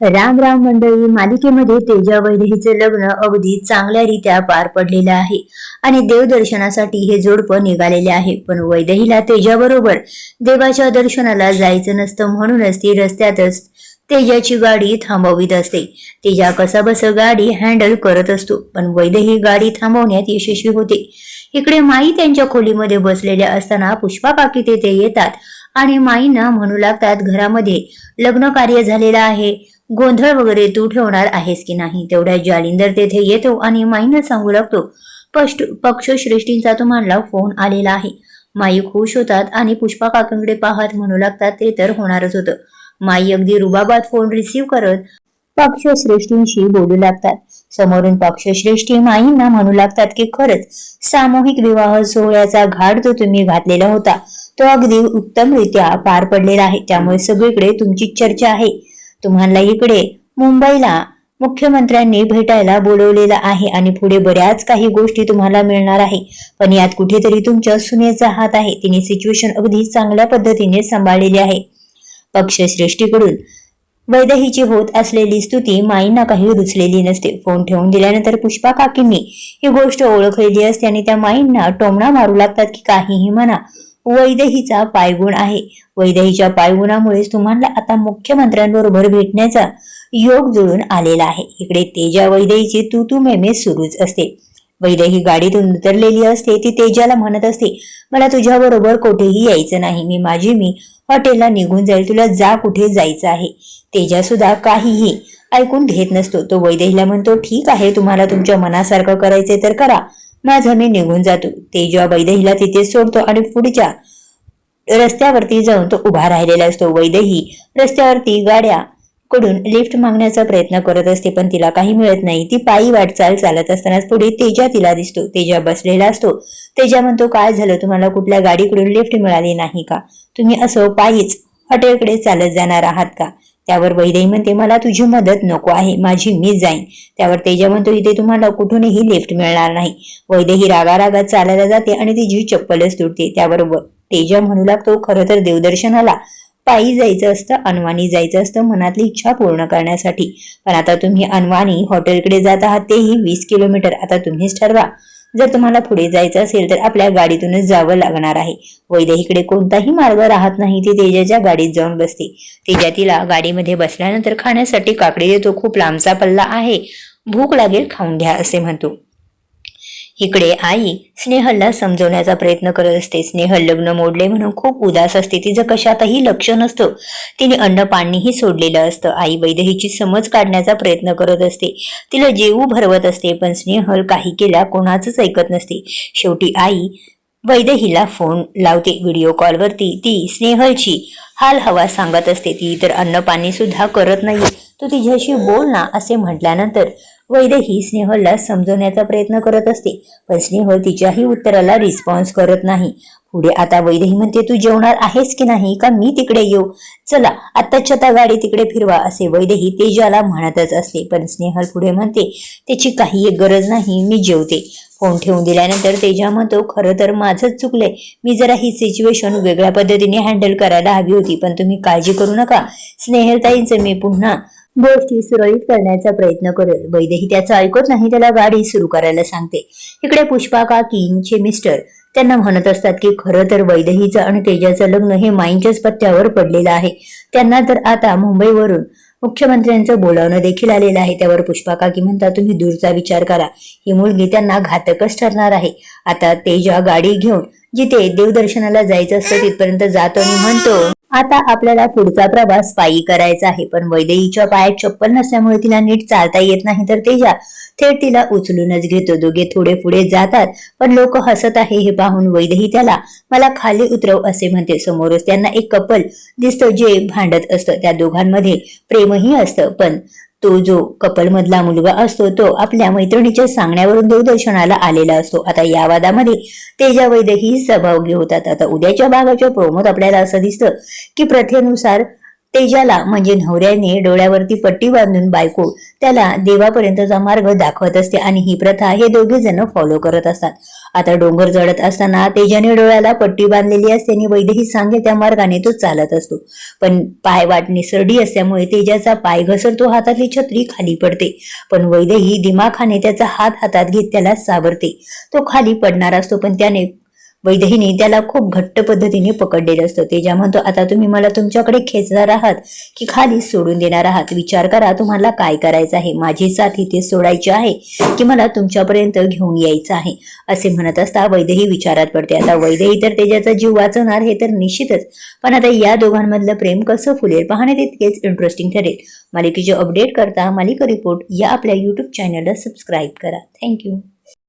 राम राम मंडळी मालिकेमध्ये तेजा वैदेहीचे लग्न अगदी चांगल्यारीत्या पार पडलेलं आहे. आणि देवदर्शनासाठी हे जोडपं निघालेले आहे. पण वैदेहीला तेजाबरोबर देवाच्या दर्शनाला जायचं नसतं म्हणूनच ती रस्त्यातच तेजाची गाडी थांबवीत असते. तेजा कसाबस गाडी हँडल करत असतो पण वैदेही गाडी थांबवण्यात यशस्वी होते. इकडे माई त्यांच्या खोलीमध्ये बसलेल्या असताना पुष्पा पाकी तेथे येतात आणि माईंना म्हणू लागतात घरामध्ये लग्न कार्य झालेलं आहे. गोंधळ वगैरे तू ठेवणार आहेस की नाही? तेवढ्या जालिंदर तेथे येतो आणि माईंना सांगू लागतो पष्ट पक्षश्रेष्ठींचा तुम्हाला फोन आलेला आहे. माई खुश होतात आणि पुष्पा काकांकडे पाहत म्हणू लागतात ते तर होणारच होतं. माई अगदी रुबाबात फोन रिसीव्ह करत पक्षश्रेष्ठींशी बोलू लागतात. समोरून पक्षश्रेष्ठी माईंना म्हणू लागतात की खरंच सामूहिक विवाह सोहळ्याचा घाट जो तुम्ही घातलेला होता तो अगदी उत्तमरित्या पार पडलेला आहे. त्यामुळे सगळीकडे तुमची चर्चा आहे. तुम्हाला इकडे मुंबईला मुख्यमंत्र्यांनी भेटायला बोलवलेलं आहे आणि पुढे बऱ्याच काही गोष्टी तुम्हाला मिळणार आहे. पण यात कुठेतरी तुमच्या सुनेचा हात आहे. तिने सिच्युएशन अगदी चांगल्या पद्धतीने सांभाळलेली आहे. पक्षश्रेष्ठीकडून वैदहीची होत असलेली स्तुती माईंना काही रुचलेली नसते. फोन ठेवून दिल्यानंतर पुष्पा काकींनी ही गोष्ट ओळखलेली असते आणि त्या माईंना टोमणा मारू लागतात की काहीही म्हणा. वैदहीचा पायगुण आहे. वैदहीच्या पायगुणामुळेच तुम्हाला आता मुख्यमंत्र्यांबरोबर भेटण्याचा योग जुळून आलेला आहे. इकडे तेजा वैदहीची तू तू मेमे सुरूच असते. वैदेही गाडीतून उतरलेली असते ती तेजाला म्हणत असते मला तुझ्याबरोबर कुठेही यायचं नाही. मी माझी मी हॉटेलला निघून जाईल. तुला जा कुठे जायचं आहे. तेजा सुद्धा काहीही ऐकून घेत नसतो. तो वैदेहीला म्हणतो ठीक आहे तुम्हाला तुमच्या मनासारखं करायचंय तर करा. माझं मी निघून जातो. तेजा वैदेहीला तिथे सोडतो आणि पुढच्या रस्त्यावरती जाऊन तो उभा राहिलेला असतो. वैदही रस्त्यावरती गाड्या कडून लिफ्ट मागण्याचा प्रयत्न करत असते पण तिला काही मिळत नाही. ती पायी वाटचाल चालत असतानाच पुढे तेजा तिला दिसतो. तेजा बसलेला असतो. तेजा म्हणतो काय झालं? तुम्हाला कुठल्या गाडीकडून लिफ्ट मिळाली नाही का? तुम्ही असं पायीच हॉटेलकडे चालत जाणार आहात का? त्यावर वैदेही म्हणते मला तुझी मदत नको आहे. माझी मी जाईन. त्यावर तेजा म्हणतो इथे तुम्हाला कुठूनही लिफ्ट मिळणार नाही. वैदेही रागा रागात चालायला जाते आणि तिची चप्पलच तुटते. त्यावर तेजा म्हणू लागतो खरं तर देवदर्शनाला पायी जायचं असतं अनवाणी जायचं असतं मनातली इच्छा पूर्ण करण्यासाठी. पण आता तुम्ही अनवाणी हॉटेलकडे जात आहात तेही वीस किलोमीटर. आता तुम्हीच ठरवा. जर तुम्हाला पुढे जायचं असेल तर आपल्या गाडीतूनच जावं लागणार आहे. वैदेहीकडे कोणताही मार्ग राहत नाही ती तेजाच्या गाडीत जाऊन बसते. तेजा तिला गाडीमध्ये बसल्यानंतर खाण्यासाठी काकडी देतो. खूप लांबचा पल्ला आहे. भूक लागेल खाऊन घ्या असे म्हणतो. इकडे आई स्नेहलला समजवण्याचा प्रयत्न करत असते. स्नेहल लग्न मोडले म्हणून खूप उदास असते. तिचं कशातही लक्ष नसतं. तिने अन्न पाणीही सोडलेलं असतं. आई वैदहीची समज काढण्याचा प्रयत्न करत असते. तिला जेवू भरवत असते पण स्नेहल काही केल्या कोणाचंच ऐकत नसते. शेवटी आई वैदेहीला फोन लावते. व्हिडिओ कॉलवरती ती स्नेहलची हाल हवा सांगत असते. ती तर अन्नपाणी सुद्धा करत नाही तू तिच्याशी बोल ना असे म्हटल्यानंतर वैदेही स्नेहलला समजवण्याचा प्रयत्न करत असते. पण स्नेहल तिच्याही उत्तराला रिस्पॉन्स करत नाही. पुढे आता वैदेही म्हणते तू जेवणार आहेस की नाही? का मी तिकडे येऊ? चला आत्ताच्या आता गाडी तिकडे फिरवा असे वैदेही तेजाला म्हणतच असते पण स्नेहल पुढे म्हणते त्याची काही एक गरज नाही मी जेवते. फोन ठेवून दिल्यानंतर तेजा म्हणतो खरं तर माझंच चुकलंय. मी जरा ही सिच्युएशन वेगळ्या पद्धतीने हँडल करायला हवी होती पण तुम्ही काळजी करू नका. स्नेहलताईंचं मी पुन्हा गोष्टी सुरळीत करण्याचा प्रयत्न करेल. वैद्यही त्याचं ऐकत नाही त्याला गाडी सुरू करायला सांगते. इकडे पुष्पा काकींचे मिस्टर त्यांना म्हणत असतात की खरं तर वैदहीचं आणि तेजाचं लग्न हे माईंच्याच पत्त्यावर पडलेलं आहे. त्यांना तर आता मुंबईवरून मुख्यमंत्र्यांचं बोलावणं देखील आलेलं आहे. त्यावर पुष्पा काकी म्हणतात तुम्ही दूरचा विचार करा. ही मुलगी त्यांना घातकच ठरणार आहे. आता तेजा गाडी घेऊन जिथे देवदर्शनाला जायचं असतं तिथपर्यंत जातो आणि म्हणतो आता आपल्याला पुढचा प्रवास पायी करायचा आहे. पण वैदेहीच्या पायात चप्पल नसल्यामुळे तिला नीट चालता येत नाही तर तेजा थेट तिला उचलूनच घेतो. दोघे थोडे पुढे जातात पण लोक हसत आहे हे पाहून वैदही त्याला मला खाली उतरव असे म्हणते. समोरच त्यांना एक कपल दिसतं जे भांडत असतं. त्या दोघांमध्ये प्रेमही असतं पण तो जो कपलमधला मुलगा असतो तो आपल्या मैत्रिणीच्या सांगण्यावरून दूरदर्शनाला आलेला असतो. आता या वादामध्ये तेजा वैद्यही सहभागी होतात. आता उद्याच्या भागाच्या प्रोमोत आपल्याला असं दिसतं की प्रथेनुसार तेजाला म्हणजे नवऱ्याने डोळ्यावरती पट्टी बांधून बायको त्याला देवापर्यंतचा मार्ग दाखवत असते आणि ही प्रथा हे दोघे जण फॉलो करत असतात. आता डोंगर चढत असताना तेजाने डोळ्याला पट्टी बांधलेली असते आणि वैद्यही सांगे त्या मार्गाने तो चालत असतो. पण पाय वाट निसरडी असल्यामुळे तेजाचा पाय घसरतो हातातली छत्री खाली पडते. पण वैद्यही दिमाखाने त्याचा हात हातात घेत त्याला सावरते. तो खाली पडणार असतो पण त्याने वैदेहीने त्याला खूप घट्ट पद्धतीने पकडलेलं असतं. तेजा म्हणतो आता तुम्ही मला तुमच्याकडे खेचणार आहात की खाली सोडून देणार आहात? विचार करा तुम्हाला काय करायचं आहे? माझी साथ इथे सोडायची आहे की मला तुमच्यापर्यंत घेऊन यायचं आहे? असे म्हणत असता वैदेही विचारात पडते. आता वैदेही तर तेजाचा जीव वाचवणार हे तर निश्चितच. पण आता या दोघांमधलं प्रेम कसं फुलेल पाहणे तितकेच इंटरेस्टिंग ठरेल. मालिकेचे अपडेट करता मालिका रिपोर्ट या आपल्या युट्यूब चॅनलला सबस्क्राईब करा. थँक्यू